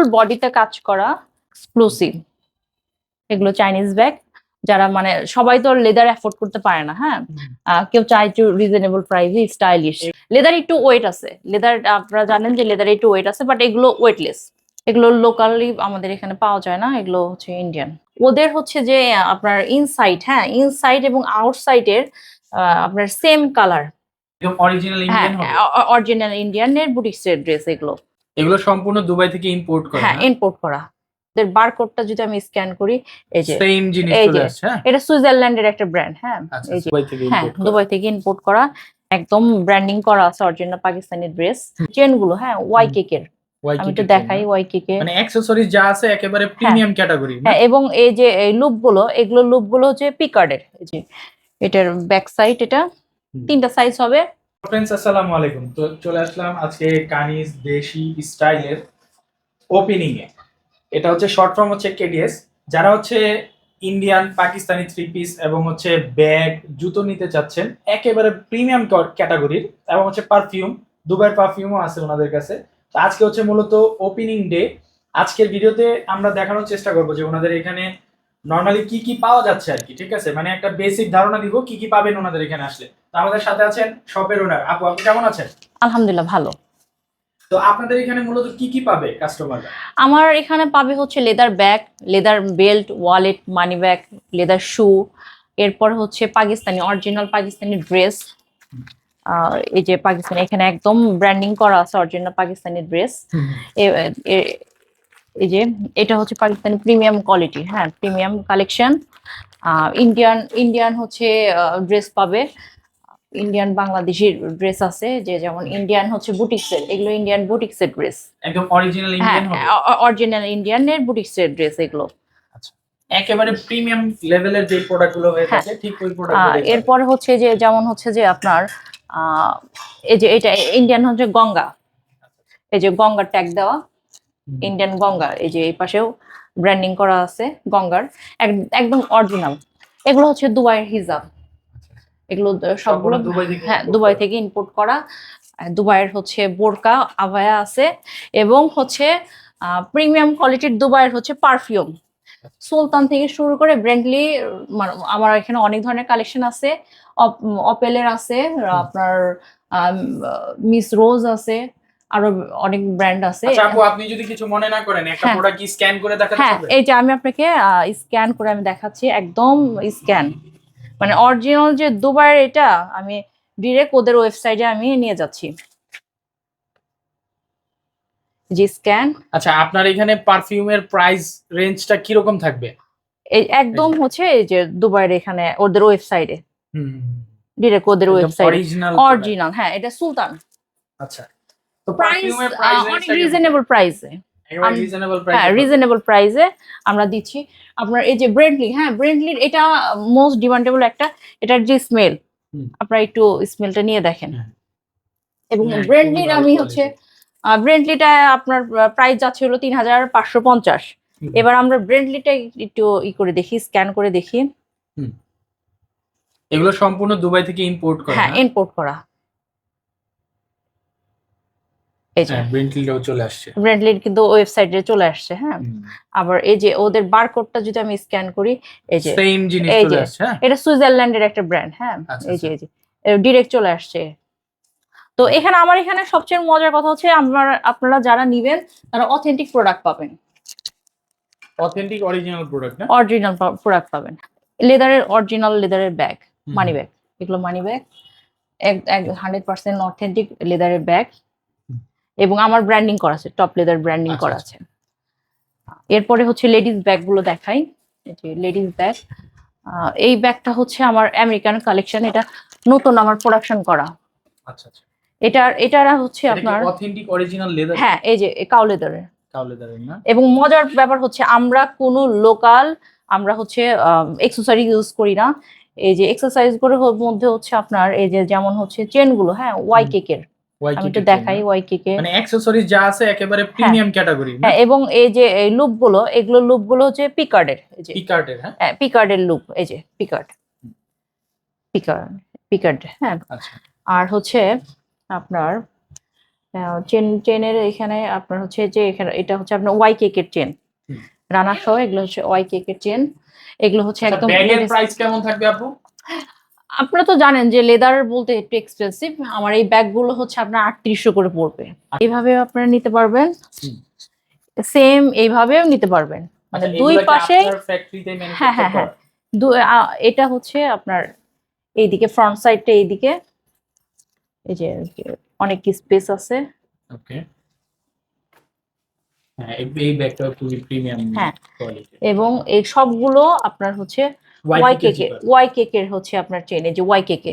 ফুল বডিতে কাজ করা এক্সক্লুসিভ এগুলো চাইনিজ ব্যাগ যারা মানে সবাই তো লেদার অ্যাফোর্ড করতে পারে না হ্যাঁ? কেউ চায় একটু রিজনেবল প্রাইসে স্টাইলিশ লেদার একটু ওয়েট আছে। লেদার আপনারা জানেন যে লেদার একটু ওয়েট আছে বাট এগুলো ওয়েটলেস এগুলো লোকালি আমাদের এখানে পাওয়া যায় না এগুলো হচ্ছে ইন্ডিয়ান ওদের হচ্ছে যে আপনার ইনসাইড হ্যাঁ ইনসাইড এবং আউটসাইডের আপনার same colour original Indian original ইন্ডিয়ানের বুটিক্সের ড্রেস এগুলো। এগুলো সম্পূর্ণ দুবাই থেকে ইম্পোর্ট করা হ্যাঁ ইম্পোর্ট করা। এদের বারকোডটা যদি আমি স্ক্যান করি এই যে সেম জিনিস চলে আসছে হ্যাঁ? এটা সুইজারল্যান্ডের একটা ব্র্যান্ড হ্যাঁ? আচ্ছা এই যে দুবাই থেকে হ্যাঁ ইম্পোর্ট করা। দুবাই থেকে ইম্পোর্ট করা। একদম ব্র্যান্ডিং করা আছে অরিজিনাল পাকিস্তানি ড্রেস চেনগুলো হ্যাঁ ওয়াই কেকের আমি তো দেখাই ওয়াই কেকে মানে অ্যাকসেসরিজ যা আছে একেবারে প্রিমিয়াম ক্যাটাগরি হ্যাঁ এবং এই যে এই লুপগুলো এগুলো লুপগুলো হচ্ছে পিকার্ডের এই যে এটার ব্যাক সাইড এটা তিনটা সাইজ হবে। ফ্রেন্ডস আসসালামু আলাইকুম। তো চলে আসলাম আজকে কানিজ দেশি স্টাইলের ওপেনিং এ। এটা হচ্ছে শর্ট ফর্ম হচ্ছে কেডিএস যারা হচ্ছে ইন্ডিয়ান পাকিস্তানি থ্রি পিস এবং হচ্ছে ব্যাগ জুতো নিতে চাচ্ছেন, একেবারে প্রিমিয়াম ক্যাটাগরির এবং হচ্ছে পারফিউম দুবাইয়ের পারফিউমও আছে ওনাদের কাছে। তো আজকে হচ্ছে মূলত ওপেনিং ডে আজকের ভিডিওতে আমরা দেখানোর চেষ্টা করব যে ওনাদের এখানে নর্মালি কি কি পাওয়া যাচ্ছে আর কি ঠিক আছে? মানে একটা বেসিক ধারণা দিব কি কি পাবেন ওনাদের এখানে আসলে। তো আমাদের সাথে আছেন শপের ওনার আপু আপনি কেমন আছেন? আলহামদুলিল্লাহ ভালো। তো আপনাদের এখানে মূলত কি কি পাবে কাস্টমাররা আমার এখানে পাবে হচ্ছে leather bag leather belt wallet money bag leather shoe এরপর হচ্ছে পাকিস্তানি অরিজিনাল পাকিস্তানি ড্রেস এই যে পাকিস্তানি এখানে একদম ব্র্যান্ডিং করা আছে অরিজিনাল পাকিস্তানি ড্রেস এই যে এটা হচ্ছে পাকিস্তানি প্রিমিয়াম কোয়ালিটি হ্যাঁ প্রিমিয়াম কালেকশন ইন্ডিয়ান ইন্ডিয়ান হচ্ছে ড্রেস পাবে। ইন্ডিয়ান বাংলাদেশি ড্রেস আছে যে যেমন ইন্ডিয়ান হচ্ছে বুটিক্সের এগুলো ইন্ডিয়ান বুটিক্সের ড্রেস একদম অরিজিনাল ইন্ডিয়ান অরিজিনাল ইন্ডিয়ানের বুটিক্সের ড্রেস এগুলো। একেবারে প্রিমিয়াম লেভেলের যে প্রোডাক্টগুলো হয়ে হ্যাঁ। থাকে ঠিক ওই প্রোডাক্ট এরপর হচ্ছে যে যেমন হচ্ছে যে আপনার আহ, এই যে এটা ইন্ডিয়ান হচ্ছে গঙ্গা। এই যে গঙ্গার ট্যাগ দেওয়া। ইন্ডিয়ান গঙ্গা এই যে এই পাশেও ব্র্যান্ডিং করা আছে গঙ্গার একদম অরিজিনাল এগুলো হচ্ছে দুবাইয়ের হিজাব। এগুলো সবগুলো হ্যাঁ দুবাই থেকে ইম্পোর্ট করা। দুবাইয়ের হচ্ছে বোরকা আভায়া আছে এবং হচ্ছে প্রিমিয়াম কোয়ালিটির দুবাইয়ের হচ্ছে পারফিউম সুলতান থেকে শুরু করে ব্র্যান্ডলি আমার এখানে অনেক ধরনের কালেকশন আছে। অপ- অপেলের আছে আপনার মিস রোজ আছে। আরও অনেক ব্র্যান্ড আছে। আচ্ছা আপু আপনি যদি কিছু মনে না করেন একটা হ্যাঁ। প্রোডাক্ট কি স্ক্যান করে দেখাতে হ্যাঁ এই যে আমি আপনাকে স্ক্যান করে আমি দেখাচ্ছি একদম স্ক্যান মানে অরিজিনাল যে দুবার এটা আমি ডিরেক্ট ওদের ওয়েবসাইটে আমি নিয়ে যাচ্ছি। জি স্ক্যান আচ্ছা আপনার এখানে পারফিউমের প্রাইস রেঞ্জটা কি রকম থাকবে? এই একদম হচ্ছে এই যে দুবাইয়ের এখানে ওদের ওয়েবসাইটে হুম। ডিরেক্ট ওদের ওয়েবসাইটে অরিজিনাল অরিজিনাল হ্যাঁ এটা সুলতান। আচ্ছা। তো পারফিউমের প্রাইস অনেক রিজনেবল প্রাইসে একেবারে আম- রিজনেবল হ্যাঁ রিজনেবল প্রাইসে আমরা দিচ্ছি। আপনার এই যে ব্রেন্ডলি হ্যাঁ ব্রেন্ডলির এটা মোস্ট ডিমান্ডেবল একটা এটার যে স্মেল আপনারা একটু স্মেলটা নিয়ে দেখেন। হ্যাঁ। এবং হ্যাঁ, ব্রেন্ডলির আমি হচ্ছে ব্রেন্ডলিটা আপনার প্রাইস যাচ্ছে হলো তিন হাজার পাঁচশো পঞ্চাশ। এবার আমরা ব্রেন্ডলিটা একটু ই করে দেখি স্ক্যান করে দেখি। এগুলো সম্পূর্ণ দুবাই থেকে ইম্পোর্ট করা হ্যাঁ ইম্পোর্ট করা। এই যে হ্যাঁ ব্রেন্টলিটাও চলে আসছে। ব্রেন্ডলির কিন্তু ওয়েবসাইটে চলে আসছে হ্যাঁ? আবার এই যে ওদের বারকোডটা যদি আমি স্ক্যান করি এই যে সেম জিনিস এই চলে যে। আসছে হ্যাঁ? এটা সুইজারল্যান্ডের একটা ব্র্যান্ড হ্যাঁ? আচ্ছা, এই যে এই যে ডিরেক্ট চলে আসছে। তো এখানে আমার এখানে সবচেয়ে মজার কথা হচ্ছে আমার আপনারা যারা নিবেন তারা অথেন্টিক প্রোডাক্ট পাবেন। অথেন্টিক অরিজিনাল প্রোডাক্ট না? অরিজিনাল প্রোডাক্ট পাবেন। লেদারের অরিজিনাল লেদারের ব্যাগ মানি ব্যাগ এগুলো মানি ব্যাগ এক হান্ড্রেড পার্সেন্ট অথেন্টিক লেদারের ব্যাগ। এবং আমার ব্র্যান্ডিং করা আছে টপ লেদার ব্র্যান্ডিং করা আচ্ছা। আছে। এরপরে হচ্ছে লেডিস ব্যাগগুলো দেখাই যে লেডিস ব্যাগ এই ব্যাগটা হচ্ছে আমার আমেরিকান কালেকশন এটা নতুন আমার প্রোডাকশন করা। আচ্ছা আচ্ছা। এটার এটারা হচ্ছে আপনার অথেন্টিক অরিজিনাল লেদার হ্যাঁ এই যে কাউ লেদারের কাউ লেদারের না? এবং মজার ব্যাপার হচ্ছে আমরা কোনো লোকাল আমরা হচ্ছে এক্সারসাইজ ইউজ করি না। এই যে এক্সারসাইজ করে মধ্যে হচ্ছে আপনার এই যে যেমন হচ্ছে চেনগুলো হ্যাঁ ওয়াই কেকের আমি দেখাই না? ওয়াই কেকে মানে অ্যাকসেসরিজ যা আছে একেবারে প্রিমিয়াম ক্যাটাগরি হ্যাঁ এবং এই যে এই লুপগুলো এগুলো লুপগুলো হচ্ছে পিকার্ডের এই যে। পিকার্টের হ্যাঁ? হ্যাঁ পিকার্ডের লুপ এই যে পিকার্ড পিকার্ড পিকার্ড হ্যাঁ। আচ্ছা। আর হচ্ছে আপনার চেন চেনের এখানে আপনার হচ্ছে যে এখানে এটা হচ্ছে আপনার ওয়াই কেকের চেন। রানার সহ এগুলো হচ্ছে ওয়াই কেকের চেন এগুলো হচ্ছে একদম ব্যাগের প্রাইস কেমন থাকবে আপু? আপনারা তো জানেন যে লেদার বলতে একটু এক্সপেন্সিভ আমার এই ব্যাগগুলো হচ্ছে আপনার আটত্রিশশো করে পড়বে। এইভাবে আপনারা নিতে পারবেন। সেম এইভাবেও নিতে পারবেন। মানে আচ্ছা, দুই পাশে হ্যাঁ, হ্যাঁ, হ্যাঁ। এটা হচ্ছে আপনার এইদিকে ফ্রন্ট সাইডটা এইদিকে। এই যে অনেক স্পেস আছে। ওকে হ্যাঁ এই- এই ব্যাগটা খুবই প্রিমিয়াম হ্যাঁ। এবং এই সবগুলো আপনার হচ্ছে ওয়াই কেকে ওয়াই হচ্ছে আপনার চেন যে ওয়াই কেকে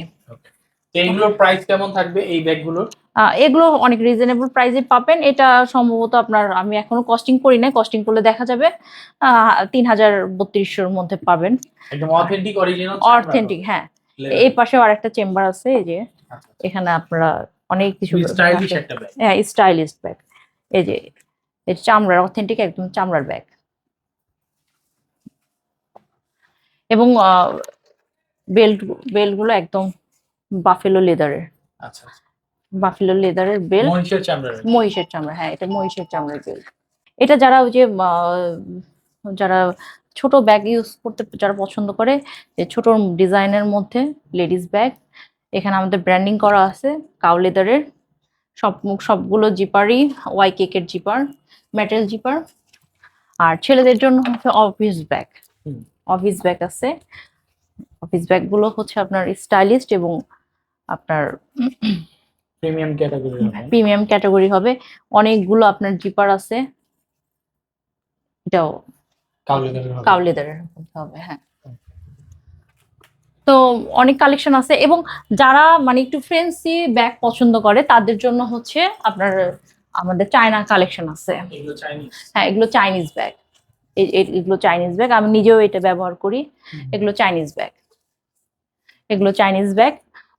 এইগুলোর প্রাইস কেমন থাকবে এই ব্যাগগুলোর? এগুলো অনেক রিজনেবল প্রাইসে পাবেন। এটা সম্ভবত আপনার আমি এখনও কস্টিং করি নাই কস্টিং করলে দেখা যাবে তিন হাজার বত্রিশশোর মধ্যে পাবেন। অথেন্টিক অরিজিনাল অথেন্টিক হ্যাঁ। এই পাশেও আরেকটা চেম্বার আছে এই যে এখানে আপনারা অনেক কিছু স্টাইলিশ একটা ব্যাগ হ্যাঁ স্টাইলিশ ব্যাগ এই যে চামড়ার অথেন্টিক একদম চামড়ার ব্যাগ এবং বেল্ট বেল্টগুলো একদম বাফেলো লেদারের আচ্ছা। বাফেলো লেদারের বেল্ট মহিষের চামড়ার মহিষের চামড়া হ্যাঁ এটা মহিষের চামড়ার বেল্ট এটা যারা ওই যে যারা ছোট ব্যাগ ইউজ করতে যারা পছন্দ করে যে ছোট ডিজাইনের মধ্যে লেডিস ব্যাগ এখানে আমাদের ব্র্যান্ডিং করা আছে কাউ লেদারের সব সবগুলো জিপারই ওয়াই কেকের জিপার মেটাল জিপার আর ছেলেদের জন্য হচ্ছে অফিস ব্যাগ। অফিস ব্যাগ আছে। অফিস ব্যাগগুলো হচ্ছে আপনার স্টাইলিস্ট এবং আপনার প্রিমিয়াম ক্যাটাগরি প্রিমিয়াম ক্যাটাগরি হবে। অনেকগুলো আপনার জিপার আছে। এটাও কাউলেদারের হবে। হ্যাঁ। তো অনেক কালেকশন আছে এবং যারা মানে একটু ফ্রেন্সি ব্যাগ পছন্দ করে তাদের জন্য হচ্ছে আপনার আমাদের চায়না কালেকশন আছে। হ্যাঁ এগুলো চাইনিজ ব্যাগ এগুলো চাইনিজ ব্যাগ আমি নিজেও এটা ব্যবহার করি। এগুলো চাইনিজ ব্যাগ এগুলো চাইনিজ ব্যাগ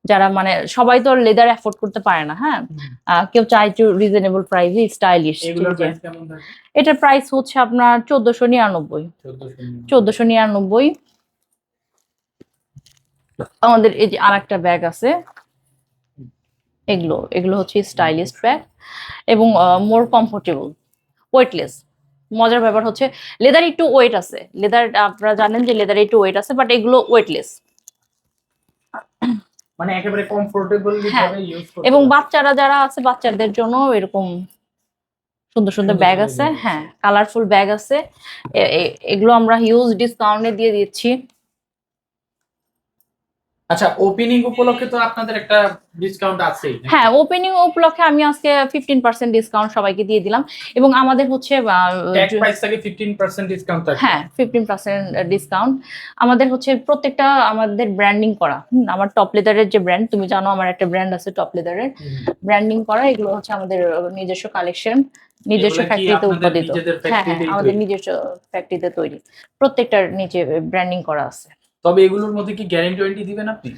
যারা মানে সবাই তো লেদার অ্যাফোর্ড করতে পারে না হ্যাঁ? কেউ চায় একটু রিজনেবল প্রাইসে স্টাইলিশ এটার প্রাইস হচ্ছে আপনার চোদ্দশো নিরানব্বই। 1400 চোদ্দশো নিরানব্বই। আমাদের এই যে আর একটা ব্যাগ আছে। এগুলো এগুলো হচ্ছে স্টাইলিশ ব্যাগ এবং মোর কমফোর্টেবল ওয়েটলেস মজার ব্যাপার হচ্ছে লেদার একটু ওয়েট আছে। লেদার আপনারা জানেন যে লেদার একটু ওয়েট আছে বাট এগুলো ওয়েটলেস মানে একেবারে কমফোর্টেবলি ভাবে ইউজ করতে এবং বাচ্চারা যারা আছে বাচ্চাদের জন্য এরকম সুন্দর সুন্দর ব্যাগ আছে হ্যাঁ কালারফুল ব্যাগ আছে। এগুলো আমরা হিউজ ডিসকাউন্টে দিয়ে দিচ্ছি। আচ্ছা ওপেনিং উপলক্ষে তো আপনাদের একটা ডিসকাউন্ট নাকি? হ্যাঁ ওপেনিং উপলক্ষে আমি আজকে ফিফটিন পার্সেন্ট ডিসকাউন্ট সবাইকে দিয়ে দিলাম। এবং আমাদের হচ্ছে ট্যাগ প্রাইস থেকে 15% ডিসকাউন্ট থাকবে। হ্যাঁ ফিফটিন পার্সেন্ট ডিসকাউন্ট আমাদের হচ্ছে প্রত্যেকটা আমাদের ব্র্যান্ডিং করা। আমার টপ লেদারের যে ব্র্যান্ড তুমি জানো আমার একটা ব্র্যান্ড আছে টপ লেদারের ব্র্যান্ডিং করা এগুলো হচ্ছে আমাদের নিজস্ব কালেকশন নিজস্ব ফ্যাক্টরিতে উৎপাদিত। হ্যাঁ হ্যাঁ আমাদের? নিজস্ব ফ্যাক্টরিতে তৈরি। প্রত্যেকটার নিচে ব্র্যান্ডিং করা আছে। তবে এগুলোর মধ্যে কি গ্যারান্টি ওয়ারেন্টি দিবেন আপনি?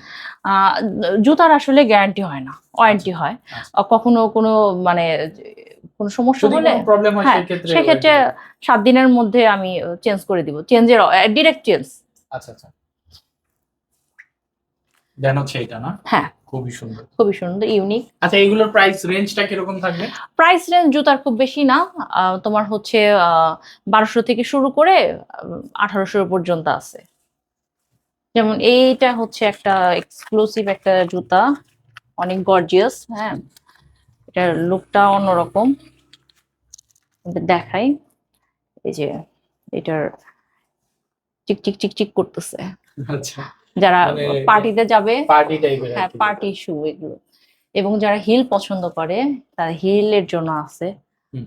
জুতার আসলে গ্যারান্টি হয় না ওয়ারেন্টি হয়। আচ্ছা। কখনো কোনো মানে কোনো সমস্যা হলে প্রবলেম হয় হ্যাঁ, সেক্ষেত্রে সেক্ষেত্রে সাত দিনের মধ্যে আমি চেঞ্জ করে দিব। চেঞ্জের ডিরেক্ট চেঞ্জ আচ্ছা আচ্ছা। দেন হচ্ছে এটা না? হ্যাঁ। খুবই সুন্দর। খুবই সুন্দর ইউনিক আচ্ছা এগুলোর প্রাইস রেঞ্জটা কীরকম থাকবে? প্রাইস রেঞ্জ জুতার খুব বেশি না। তোমার হচ্ছে বারোশো থেকে শুরু করে আঠারোশো পর্যন্ত আছে। যেমন এইটা হচ্ছে একটা এক্সক্লুসিভ একটা জুতা। অনেক গর্জিয়াস হ্যাঁ? এটার লুকটা অন্যরকম। দেখাই। এই যে এটার চিক চিক চিক চিক করতেছে। আচ্ছা। যারা মানে- পার্টিতে যাবে পার্টি টাইপের হ্যাঁ পার্টি শু এগুলো। এবং যারা হিল পছন্দ করে তারা হিলের জন্য আছে।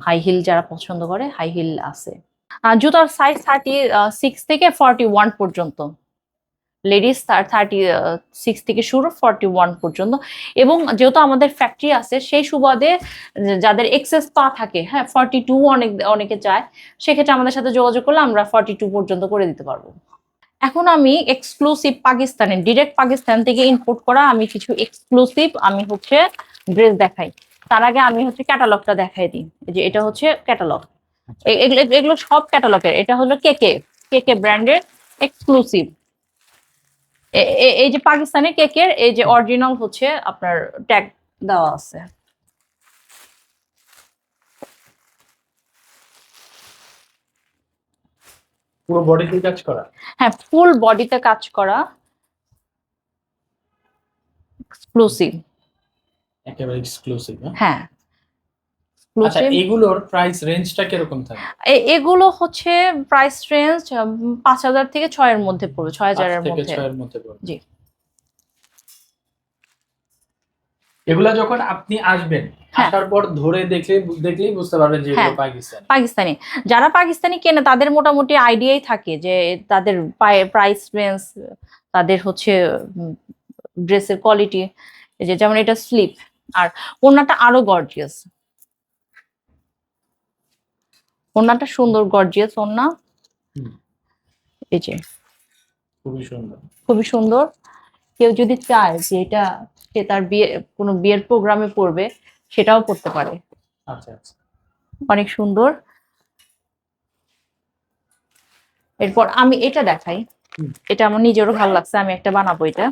হাই হিল যারা পছন্দ করে হাই হিল আছে। আর জুতার সাইজ থার্টি সিক্স থেকে ফর্টি ওয়ান পর্যন্ত। লেডিস তার থার্টি সিক্স থেকে শুরু ফর্টি ওয়ান পর্যন্ত। এবং যেহেতু আমাদের ফ্যাক্টরি আছে সেই সুবাদে যাদের এক্সেস পা থাকে হ্যাঁ ফর্টি টু অনেক অনেকে চায় সেক্ষেত্রে আমাদের সাথে যোগাযোগ করলে আমরা ফর্টি টু পর্যন্ত করে দিতে পারব। এখন আমি এক্সক্লুসিভ পাকিস্তানের ডিরেক্ট পাকিস্তান থেকে ইম্পোর্ট করা আমি কিছু এক্সক্লুসিভ আমি হচ্ছে ড্রেস দেখাই। তার আগে আমি হচ্ছে ক্যাটালগটা দেখাই দিই যে এটা হচ্ছে ক্যাটালগ এগুলো এগুলো সব ক্যাটালগের এটা হলো কে কে কে কে ব্র্যান্ডের এক্সক্লুসিভ এই যে পাকিস্তানি কেকের এই যে অরিজিনাল হচ্ছে আপনার ট্যাগ দেওয়া আছে। পুরো বডিতে হ্যাঁ, কাজ করা? হ্যাঁ ফুল বডিতে কাজ করা। এক্সক্লুসিভ একেবারে এক্সক্লুসিভ হ্যাঁ। আচ্ছা এগুলোর প্রাইস রেঞ্জটা কীরকম থাকে? এগুলো হচ্ছে প্রাইস রেঞ্জ পাঁচ হাজার থেকে ছয়ের মধ্যে পড়বে ছয় পাঁচ হাজারের থেকে মধ্যে। ছয়ের মধ্যে পড়বে। জি। এগুলা যখন আপনি আসবেন হ্যাঁ। আসার পর ধরে দেখলে দেখলেই বুঝতে পারবেন যে এগুলো হ্যাঁ। পাকিস্তান। পাকিস্তানি। যারা পাকিস্তানি কেনে তাদের মোটামুটি আইডিয়াই থাকে যে তাদের প্রাইস রেঞ্জ তাদের হচ্ছে ড্রেসের কোয়ালিটি যে যেমন এটা স্লিপ আর ওড়নাটা আরও গর্জিয়াস ওড়নাটা সুন্দর গর্জিয়াস হুম। এই যে। খুবই সুন্দর। খুবই সুন্দর। কেউ যদি চায় যে এটা সে তার বিয়ে কোনো বিয়ের প্রোগ্রামে পড়বে সেটাও পড়তে পারে। আচ্ছা আচ্ছা। অনেক সুন্দর। এরপর আমি এটা দেখাই। এটা আমার নিজেরও ভালো লাগছে আমি একটা বানাবো এটা।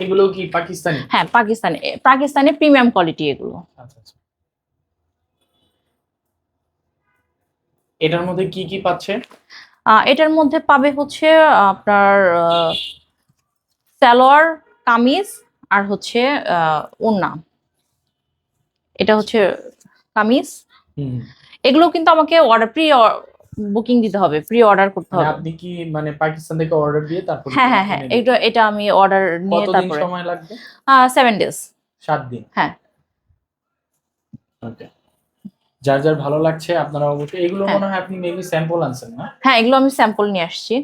এগুলো কি পাকিস্তানি? হ্যাঁ পাকিস্তানি পাকিস্তানি প্রিমিয়াম কোয়ালিটি এগুলো। আচ্ছা আচ্ছা। এটার মধ্যে কি কি পাচ্ছে? এটার মধ্যে পাবে হচ্ছে আপনার সালোয়ার কামিজ আর হচ্ছে ওড়না। এটা হচ্ছে কামিজ। এগুলো কিন্তু আমাকে অর্ডার প্রি বুকিং দিতে হবে প্রি অর্ডার করতে মানে হবে। আপনি কি মানে পাকিস্তান থেকে অর্ডার দিয়ে তারপর হ্যাঁ হ্যাঁ হ্যাঁ এটা এটা আমি অর্ডার নিয়ে কতদিন তারপরে। সময় লাগবে? সেভেন ডেজ সাত দিন। হ্যাঁ। ওকে যার যার ভালো লাগছে আপনারা অবশ্যই এগুলো হ্যাঁ। মনে হয় আপনি মেবি স্যাম্পল আনছেন না? হ্যাঁ এগুলো আমি স্যাম্পল নিয়ে আসছি।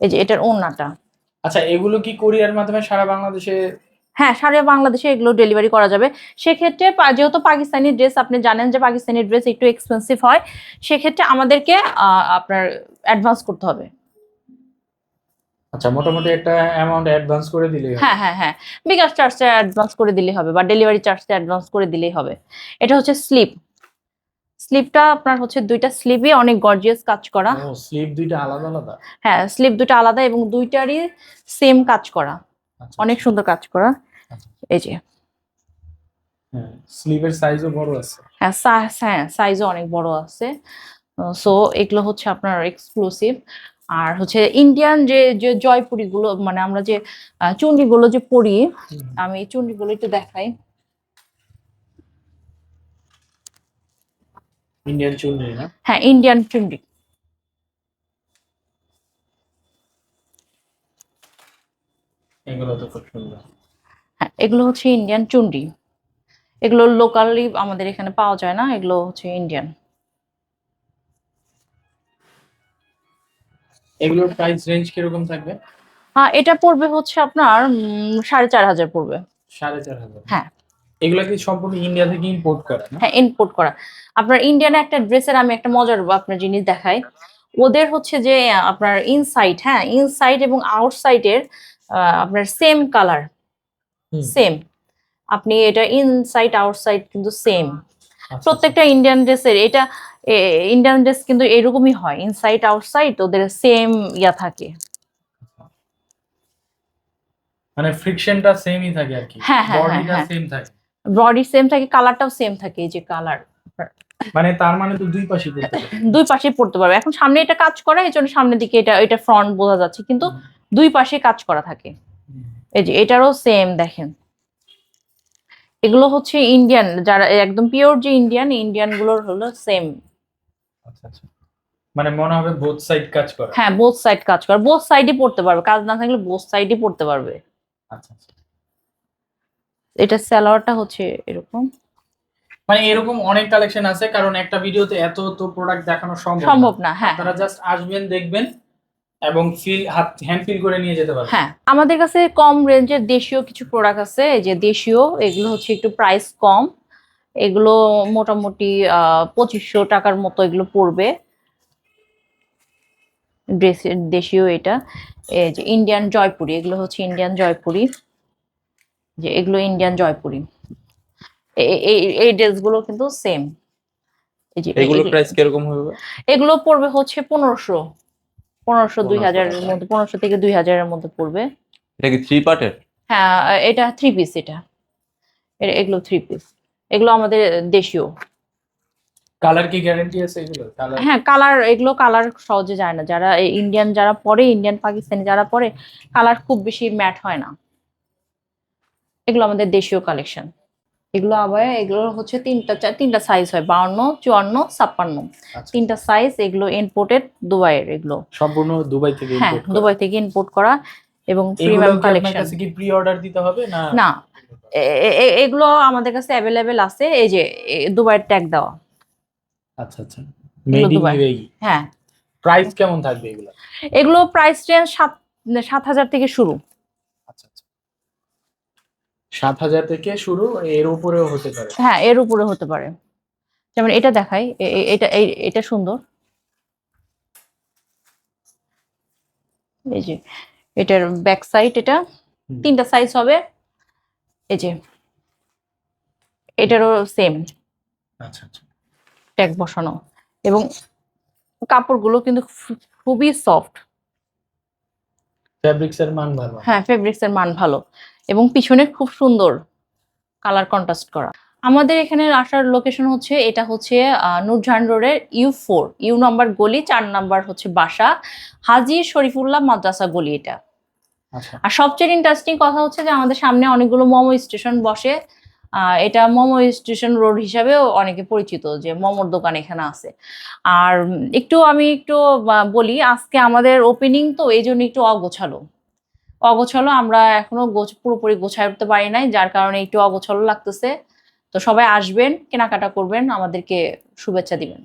এই যে এটার ওড়নাটা। আচ্ছা এগুলো কি কোরিয়ার মাধ্যমে সারা বাংলাদেশে? হ্যাঁ সারা বাংলাদেশে এগুলো ডেলিভারি করা যাবে। সেক্ষেত্রে যেহেতু পাকিস্তানি ড্রেস আপনি জানেন যে পাকিস্তানি ড্রেস একটু এক্সপেন্সিভ হয় সেক্ষেত্রে আমাদেরকে আপনার অ্যাডভান্স করতে হবে। আচ্ছা মোটামুটি একটা অ্যামাউন্ট অ্যাডভান্স করে দিলেই হবে। হ্যাঁ হ্যাঁ হ্যাঁ। বিকাশ চার্জটা অ্যাডভান্স করে দিলেই হবে বা ডেলিভারি চার্জটা অ্যাডভান্স করে দিলেই হবে। এটা হচ্ছে স্লিপ স্লিপটা আপনার হচ্ছে দুইটা স্লিপই অনেক গর্জিয়াস কাজ করা। ও স্লিপ দুইটা আলাদা আলাদা? হ্যাঁ স্লিপ দুটো আলাদা এবং দুইটারই সেম কাজ করা। আচ্ছা, অনেক সুন্দর কাজ করা। আচ্ছা। এই যে। হ্যাঁ স্লিভের সাইজও বড় আছে। হ্যাঁ হ্যাঁ সাইজও অনেক বড় আছে। সো এগুলো হচ্ছে আপনার এক্সক্লুসিভ আর হচ্ছে ইন্ডিয়ান যে যে জয়পুরি গুলো মানে আমরা যে চুন্ডিগুলো যে পরি আমি চুন্ডিগুলো একটু দেখাই। ইন্ডিয়ান চুনরি না হ্যাঁ ইন্ডিয়ান চুন্ডি এগুলো তো খুব সুন্দর হ্যাঁ এগুলো হচ্ছে ইন্ডিয়ান চুন্ডি এগুলো লোকালি আমাদের এখানে পাওয়া যায় না এগুলো হচ্ছে ইন্ডিয়ান এগুলোর প্রাইস রেঞ্জ কীরকম থাকবে? হ্যাঁ এটা পড়বে হচ্ছে আপনার সাড়ে চার হাজার পড়বে। সাড়ে চার হাজার। হ্যাঁ। এগুলো কি সম্পূর্ণ ইন্ডিয়া থেকে ইম্পোর্ট করা? হ্যাঁ ইম্পোর্ট করা। আপনার ইন্ডিয়ান একটা ড্রেসের আমি একটা মজার আপনার জিনিস দেখাই। ওদের হচ্ছে যে আপনার ইনসাইড হ্যাঁ ইনসাইড এবং আউটসাইডের আপনার সেম কালার সেম আপনি এটা ইনসাইড আউটসাইড কিন্তু সেম আচ্ছা, প্রত্যেকটা ইন্ডিয়ান ড্রেসের এটা ইন্ডিয়ান ড্রেস কিন্তু এরকমই হয়। ইনসাইড আউটসাইড ওদের সেম ইয়া থাকে। আচ্ছা। মানে ফ্রিকশনটা সেমই থাকে আর কি। হ্যাঁ, হ্যাঁ, হ্যাঁ, বডিটা হ্যাঁ। সেম থাকে। বডি সেম থাকে কালারটাও সেম থাকে এই যে কালার মানে তার মানে তো দুই পাশে দুই পাশে পড়তে পারবে। এখন সামনে এটা কাজ করা এই জন্য সামনের দিকে এটা এটা ফ্রন্ট বোঝা যাচ্ছে কিন্তু দুই পাশে কাজ করা থাকে। এই যে এটারও সেম দেখেন। এগুলো হচ্ছে ইন্ডিয়ান যারা একদম পিওর যে ইন্ডিয়ান ইন্ডিয়ানগুলোর হলো সেম আচ্ছা আচ্ছা। মানে মনে হবে বোথ সাইড কাজ করা। হ্যাঁ বোথ সাইড কাজ করে। বোথ সাইডই পড়তে পারবে। কাজ না থাকলে বোথ সাইডই পড়তে পারবে। আচ্ছা আচ্ছা। এটা স্যালোয়ারটা হচ্ছে এরকম। মানে এরকম অনেক কালেকশন আছে কারণ একটা ভিডিওতে এত তো প্রোডাক্ট দেখানো সম্ভব না। সম্ভব না হ্যাঁ। আপনারা জাস্ট আসবেন দেখবেন এবং ফিল হাত হ্যান্ড ফিল করে নিয়ে যেতে পারবেন। হ্যাঁ আমাদের কাছে কম রেঞ্জের দেশীয় কিছু প্রোডাক্ট আছে এই যে দেশীয় এগুলো হচ্ছে একটু প্রাইস কম। এগুলো মোটামুটি পঁচিশশো টাকার মতো এগুলো পড়বে। ড্রেস দেশীয় এটা। এই যে ইন্ডিয়ান জয়পুরি এগুলো হচ্ছে ইন্ডিয়ান জয়পুরি। যে এগুলো ইন্ডিয়ান জয়পুরি। এ- এ- এই ড্রেসগুলো কিন্তু সেম এই যে এগুলো এই প্রাইস কীরকম হবে? এগুলো পড়বে হচ্ছে পনেরোশো। পনেরোশো দুই 1500 হাজারের টাকা। মধ্যে পনেরোশো থেকে দুই হাজারের মধ্যে পড়বে। এটা কি থ্রি পার্টের হ্যাঁ এটা থ্রি পিস এটা। এগুলো থ্রি পিস এগুলো আমাদের দেশীয়। কালার কি গ্যারান্টি আছে এগুলো? কালার হ্যাঁ কালার এগুলো কালার সহজে যায় না। যারা ইন্ডিয়ান যারা পরে ইন্ডিয়ান পাকিস্তানি যারা পরে কালার খুব বেশি ম্যাট হয় না। এগুলো আমাদের দেশীয় কালেকশন এগুলো আবার এগুলো হচ্ছে তিনটা তিনটা সাইজ হয় বাউন্ন চুয়ান্ন ছাপ্পান্ন। আচ্ছা। তিনটা সাইজ এগুলো ইম্পোর্টেড দুবাইয়ের এগুলো। সম্পূর্ণ দুবাই থেকে হ্যাঁ। দুবাই থেকে ইম্পোর্ট করা এবং প্রিমিয়াম কালেকশন কি প্রি অর্ডার দিতে হবে না? না। এগুলো আমাদের কাছে অ্যাভেলেবেল আছে এই যে দুবাইয়ের ট্যাগ দেওয়া। আচ্ছা আচ্ছা। Made in. ইউএই হ্যাঁ। প্রাইস কেমন থাকবে এগুলো এগুলো প্রাইস রেঞ্জ সাত সাত হাজার থেকে শুরু। সাত হাজার থেকে শুরু এর উপরেও হতে পারে। হ্যাঁ এর উপরে হতে পারে। যেমন এটা দেখাই এটা এটা সুন্দর। এই যে এটার ব্যাক সাইড এটা তিনটা সাইজ হবে। এই যে এটারও সেম আচ্ছা আচ্ছা। ট্যাগ বসানো। এবং কাপড়গুলো কিন্তু খুবই সফট ফ্যাব্রিক্স এর মান ভালো। হ্যাঁ ফেব্রিক্স এর মান ভালো। এবং পিছনে খুব সুন্দর কালার কন্ট্রাস্ট করা। আমাদের এখানে আসার লোকেশন হচ্ছে এটা হচ্ছে নূরজাহান রোডের ইউ ফোর ইউ নাম্বার গলি চার নাম্বার হচ্ছে বাসা। হাজি শরীফুল্লাহ মাদ্রাসা গলি এটা। আচ্ছা। আর সবচেয়ে ইন্টারেস্টিং কথা হচ্ছে যে আমাদের সামনে অনেকগুলো মোমো স্টেশন বসে। আহ, এটা মোমো স্টেশন রোড হিসাবেও অনেকে পরিচিত যে মোমোর দোকান এখানে আছে। আর একটু আমি একটু বলি আজকে আমাদের ওপেনিং তো এই জন্য একটু অগোছালো। অগোছালো, আমরা এখনও পুরোপুরি গোছায় উঠতে পারি নাই, যার কারণে একটু অগোছালো লাগতেছে। তো সবাই আসবেন, কেনাকাটা করবেন, আমাদেরকে শুভেচ্ছা দিবেন।